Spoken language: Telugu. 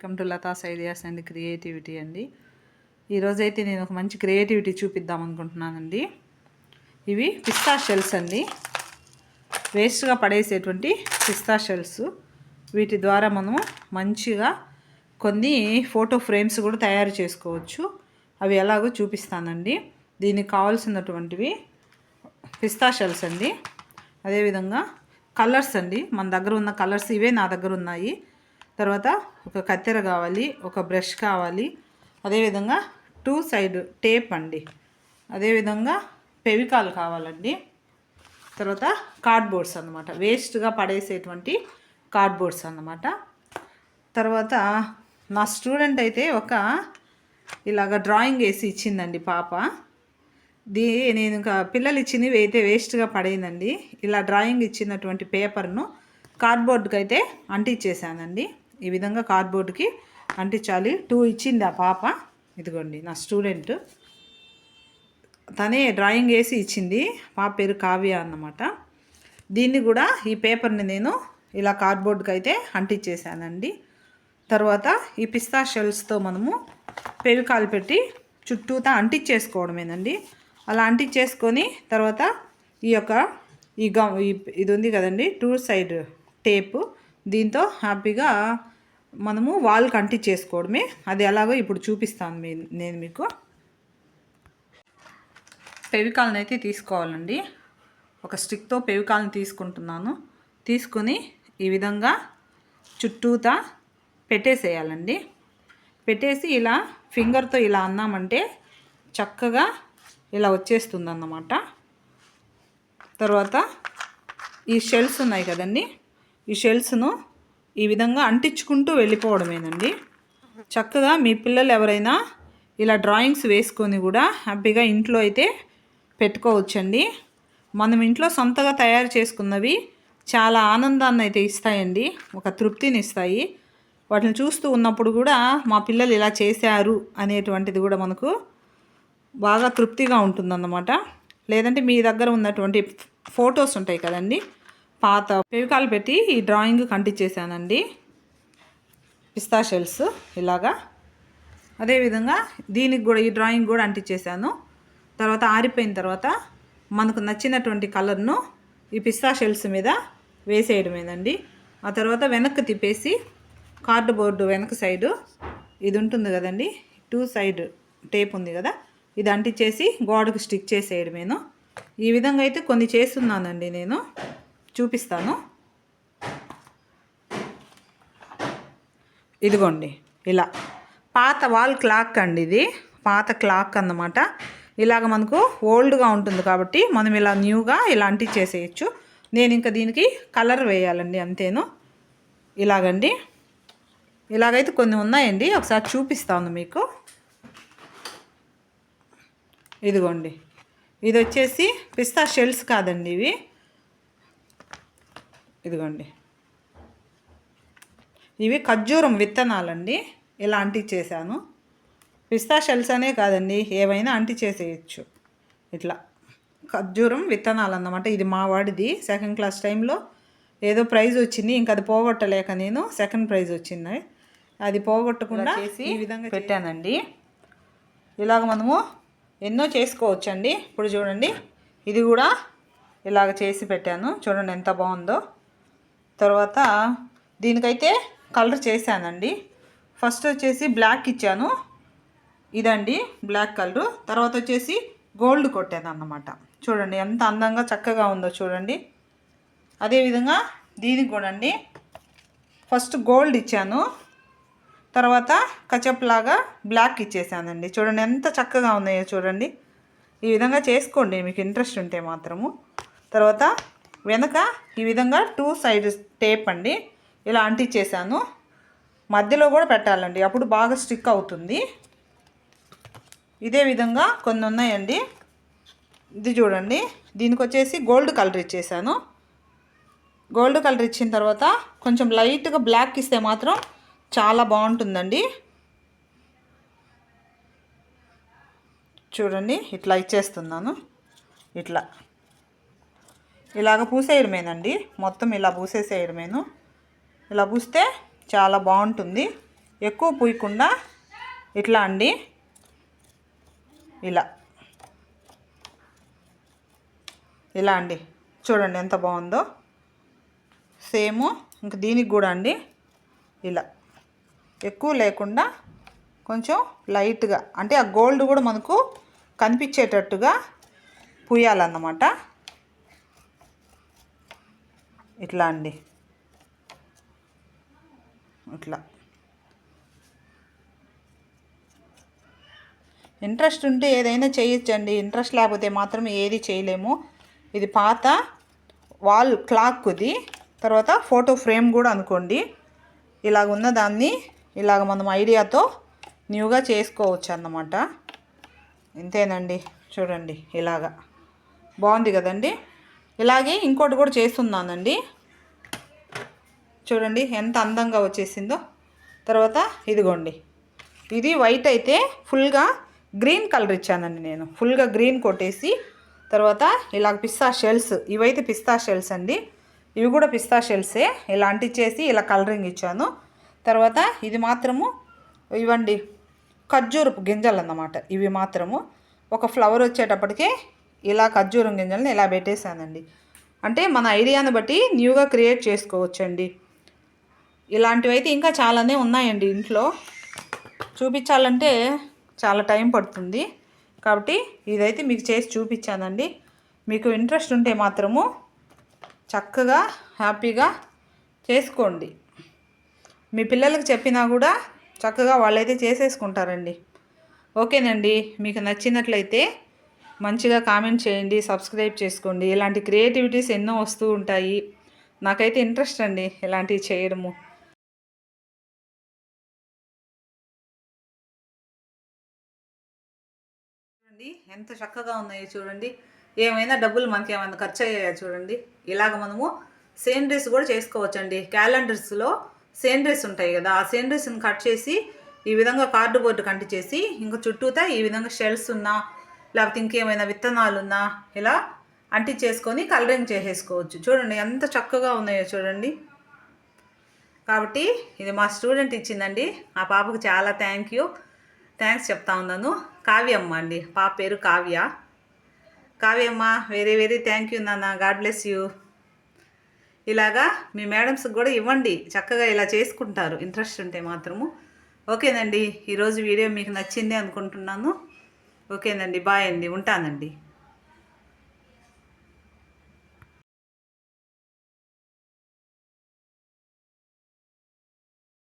Welcome to Lata's ideas and creativity అండి. ఈరోజైతే నేను ఒక మంచి క్రియేటివిటీ చూపిద్దాం అనుకుంటున్నానండి. ఇవి పిస్తా షెల్స్ అండి. వేస్ట్గా పడేసేటువంటి పిస్తా షెల్స్. వీటి ద్వారా మనము మంచిగా కొన్ని ఫోటో ఫ్రేమ్స్ కూడా తయారు చేసుకోవచ్చు. అవి ఎలాగో చూపిస్తానండి. దీనికి కావాల్సినటువంటివి పిస్తా షెల్స్ అండి. అదేవిధంగా కలర్స్ అండి. మన దగ్గర ఉన్న కలర్స్ ఇవే నా దగ్గర ఉన్నాయి. తర్వాత ఒక కత్తెర కావాలి ఒక బ్రష్ కావాలి. అదేవిధంగా టూ సైడ్ టేప్ అండి. అదేవిధంగా పెవికాల్ కావాలండి. తర్వాత కార్డ్బోర్డ్స్ అనమాట వేస్ట్గా పడేసేటువంటి కార్డ్బోర్డ్స్ అన్నమాట. తర్వాత నా స్టూడెంట్ అయితే ఒక ఇలాగ డ్రాయింగ్ వేసి ఇచ్చిందండి పాప. దీ నేను ఇంకా పిల్లలు ఇచ్చింది అయితే వేస్ట్గా పడేయందండి. ఇలా డ్రాయింగ్ ఇచ్చినటువంటి పేపర్ను కార్డ్బోర్డ్కి అయితే అంటించేసానండి ఈ విధంగా కార్డ్బోర్డ్కి అంటించాలి. టూ ఇచ్చింది ఆ పాప. ఇదిగోండి నా స్టూడెంట్ తనే డ్రాయింగ్ వేసి ఇచ్చింది. పాప పేరు కావ్య అన్నమాట. దీన్ని కూడా ఈ పేపర్ని నేను ఇలా కార్డ్బోర్డ్కి అయితే అంటించేసానండి తర్వాత ఈ పిస్తా షెల్స్తో మనము పెవికాలు పెట్టి చుట్టూతా అంటించేసుకోవడమేనండి. అలా అంటించేసుకొని తర్వాత ఈ యొక్క ఈ గ ఇది ఉంది కదండి టూ సైడ్ టేప్. దీంతో హ్యాపీగా మనము వాల్కి అంటించేసుకోవడమే అది ఎలాగో ఇప్పుడు చూపిస్తాను మీ నేను మీకు. పెవికాల్ని అయితే తీసుకోవాలండి. ఒక స్టిక్తో పెవికాల్ని తీసుకుంటున్నాను. తీసుకొని ఈ విధంగా చుట్టూతా పెట్టేసేయాలండి. పెట్టేసి ఇలా ఫింగర్తో ఇలా అన్నామంటే చక్కగా ఇలా వచ్చేస్తుంది అన్నమాట తర్వాత ఈ షెల్స్ ఉన్నాయి కదండి. ఈ షెల్స్ను ఈ విధంగా అంటించుకుంటూ వెళ్ళిపోవడమేనండి. చక్కగా మీ పిల్లలు ఎవరైనా ఇలా డ్రాయింగ్స్ వేసుకొని కూడా హ్యాపీగా ఇంట్లో అయితే పెట్టుకోవచ్చండి. మనం ఇంట్లో సొంతగా తయారు చేసుకున్నవి చాలా ఆనందాన్ని అయితే ఇస్తాయండి. ఒక తృప్తిని ఇస్తాయి. వాటిని చూస్తూ ఉన్నప్పుడు కూడా మా పిల్లలు ఇలా చేశారు అనేటువంటిది కూడా మనకు బాగా తృప్తిగా ఉంటుందన్నమాట. లేదంటే మీ దగ్గర ఉన్నటువంటి ఫొటోస్ ఉంటాయి కదండి. పాత పెవికాలు పెట్టి ఈ డ్రాయింగ్ కంటించేసానండి పిస్తా షెల్స్ ఇలాగా. అదేవిధంగా దీనికి కూడా ఈ డ్రాయింగ్ కూడా అంటించేసాను తర్వాత ఆరిపోయిన తర్వాత మనకు నచ్చినటువంటి కలర్ను ఈ పిస్తా షెల్స్ మీద వేసేయడమేనండి. ఆ తర్వాత వెనక్కి తిప్పేసి కార్డు బోర్డు వెనక సైడు ఇది ఉంటుంది కదండి టూ సైడ్ టేప్ ఉంది కదా ఇది అంటించేసి గోడకు స్టిక్ చేసేయడమేను. ఈ విధంగా అయితే కొన్ని చేస్తున్నానండి నేను. చూపిస్తాను. ఇదిగోండి ఇలా. పాత వాల్ క్లాక్ అండి ఇది. పాత క్లాక్ అన్నమాట. ఇలాగ మనకు ఓల్డ్గా ఉంటుంది కాబట్టి మనం ఇలా న్యూగా ఇలాంటివి చేసేయచ్చు. నేను ఇంకా దీనికి కలర్ వేయాలండి అంతేను. ఇలాగండి. ఇలాగైతే కొన్ని ఉన్నాయండి. ఒకసారి చూపిస్తాను మీకు. ఇదిగోండి. ఇది వచ్చేసి పిస్తా షెల్స్ కాదండి ఇవి. ఇదిగోండి. ఇవి ఖర్జూరం విత్తనాలండి. ఇలా అంటించేసాను పిస్తా షెల్స్ అనే కాదండి. ఏవైనా అంటించేసేయచ్చు ఇట్లా. ఖర్జూరం విత్తనాలు అన్నమాట ఇది మా వాడిది. సెకండ్ క్లాస్ టైంలో ఏదో ప్రైజ్ వచ్చింది. ఇంకా అది పోగొట్టలేక నేను సెకండ్ ప్రైజ్ వచ్చింది. అది పోగొట్టకుండా చేసి ఈ విధంగా పెట్టానండి. ఇలాగ మనము ఎన్నో చేసుకోవచ్చండి. ఇప్పుడు చూడండి. ఇది కూడా ఇలాగ చేసి పెట్టాను. చూడండి ఎంత బాగుందో. తర్వాత దీనికైతే కలర్ చేశానండి. ఫస్ట్ వచ్చేసి బ్లాక్ ఇచ్చాను. ఇదండి బ్లాక్ కలరు. తర్వాత వచ్చేసి గోల్డ్ కొట్టాను అన్నమాట చూడండి ఎంత అందంగా చక్కగా ఉందో చూడండి. అదేవిధంగా దీనికి కూడా అండి ఫస్ట్ గోల్డ్ ఇచ్చాను. తర్వాత కచప్లాగా బ్లాక్ ఇచ్చేసానండి. చూడండి ఎంత చక్కగా ఉన్నాయో చూడండి. ఈ విధంగా చేసుకోండి. మీకు ఇంట్రెస్ట్ ఉంటే మాత్రము. తర్వాత వెనక ఈ విధంగా టూ సైడ్ టేప్ అండి. ఇలా అంటించేసాను మధ్యలో కూడా పెట్టాలండి. అప్పుడు బాగా స్టిక్ అవుతుంది. ఇదే విధంగా కొన్ని ఉన్నాయండి. ఇది చూడండి. దీనికి వచ్చేసి గోల్డ్ కలర్ ఇచ్చేసాను. గోల్డ్ కలర్ ఇచ్చిన తర్వాత కొంచెం లైట్గా బ్లాక్ ఇస్తే మాత్రం చాలా బాగుంటుందండి. చూడండి. ఇట్లా ఇచ్చేస్తున్నాను. ఇట్లా. ఇలాగ పూసేయడమేనండి. మొత్తం ఇలా పూసేసేయడమేను. ఇలా పూస్తే చాలా బాగుంటుంది. ఎక్కువ పూయకుండా ఇట్లా అండి. ఇలా. ఇలా అండి. చూడండి ఎంత బాగుందో. సేమ్ ఇంక దీనికి కూడా అండి. ఇలా. ఎక్కువ లేకుండా కొంచెం లైట్గా అంటే ఆ గోల్డ్ కూడా మనకు కనిపించేటట్టుగా పూయాలన్నమాట. ఇట్లా అండి. ఇట్లా. ఇంట్రెస్ట్ ఉంటే ఏదైనా చేయొచ్చండి. ఇంట్రెస్ట్ లేకపోతే మాత్రం ఏది చేయలేము. ఇది పాత వాల్ క్లాక్ది. తర్వాత ఫోటో ఫ్రేమ్ కూడా అనుకోండి. ఇలాగ ఉన్న దాన్ని ఇలాగ మనం ఐడియాతో న్యూగా చేసుకోవచ్చు అన్నమాట ఇంతేనండి. చూడండి ఇలాగా. బాగుంది కదండి? ఇలాగే ఇంకోటి కూడా చేస్తున్నానండి. చూడండి ఎంత అందంగా వచ్చేసిందో. తర్వాత ఇదిగోండి. ఇది వైట్ అయితే ఫుల్గా గ్రీన్ కలర్ ఇచ్చానండి నేను. ఫుల్గా గ్రీన్ కొట్టేసి తర్వాత ఇలా పిస్తా షెల్స్ ఇవైతే పిస్తా షెల్స్ అండి. ఇవి కూడా పిస్తా షెల్సే ఇలా అంటించేసి ఇలా కలరింగ్ ఇచ్చాను. తర్వాత ఇది మాత్రము ఇవ్వండి ఖర్జూరపు గింజలు అన్నమాట. ఇవి మాత్రము. ఒక ఫ్లవర్ వచ్చేటప్పటికే ఇలా ఖర్జూరం గింజలను ఇలా పెట్టేశానండి. అంటే మన ఐడియాని బట్టి న్యూగా క్రియేట్ చేసుకోవచ్చండి. ఇలాంటివి అయితే ఇంకా చాలానే ఉన్నాయండి ఇంట్లో. చూపించాలంటే చాలా టైం పడుతుంది. కాబట్టి ఇదైతే మీకు చేసి చూపించానండి. మీకు ఇంట్రెస్ట్ ఉంటే మాత్రము చక్కగా హ్యాపీగా చేసుకోండి. మీ పిల్లలకు చెప్పినా కూడా చక్కగా వాళ్ళైతే చేసేసుకుంటారండి. ఓకేనండి మీకు నచ్చినట్లయితే మంచిగా కామెంట్ చేయండి సబ్స్క్రైబ్ చేసుకోండి. ఇలాంటి క్రియేటివిటీస్ ఎన్నో వస్తూ ఉంటాయి. నాకైతే ఇంట్రెస్ట్ అండి ఇలాంటివి చేయడము. చూడండి ఎంత చక్కగా ఉన్నాయో చూడండి. ఏమైనా డబ్బులు మనకి ఏమైనా ఖర్చు అయ్యాయో చూడండి. ఇలాగ మనము సేమ్ డ్రెస్ కూడా చేసుకోవచ్చండి. క్యాలెండర్స్లో సేమ్ డ్రెస్ ఉంటాయి కదా. ఆ సేమ్ డ్రెస్ని కట్ చేసి ఈ విధంగా కార్డు బోర్డు కంటి చేసి ఇంకా చుట్టూతా ఈ విధంగా షెల్స్ ఉన్నా లేకపోతే ఇంకేమైనా విత్తనాలున్నా ఇలా అంటించేసుకొని కలరింగ్ చేసేసుకోవచ్చు. చూడండి ఎంత చక్కగా ఉన్నాయో చూడండి. కాబట్టి ఇది మా స్టూడెంట్ ఇచ్చిందండి. ఆ పాపకు చాలా థ్యాంక్ యూ థ్యాంక్స్ చెప్తా ఉన్నాను. కావ్యమ్మ అండి. పాప పేరు కావ్య. కావ్యమ్మ వెరీ వెరీ థ్యాంక్ యూ నాన్న. గాడ్ బ్లెస్ యూ ఇలాగా మీ మేడమ్స్కి కూడా ఇవ్వండి. చక్కగా ఇలా చేసుకుంటారు. ఇంట్రెస్ట్ ఉంటే మాత్రము. ఓకేనండి. ఈరోజు వీడియో మీకు నచ్చింది అనుకుంటున్నాను. ఓకేనండి బాయ్ అండి ఉంటానండి.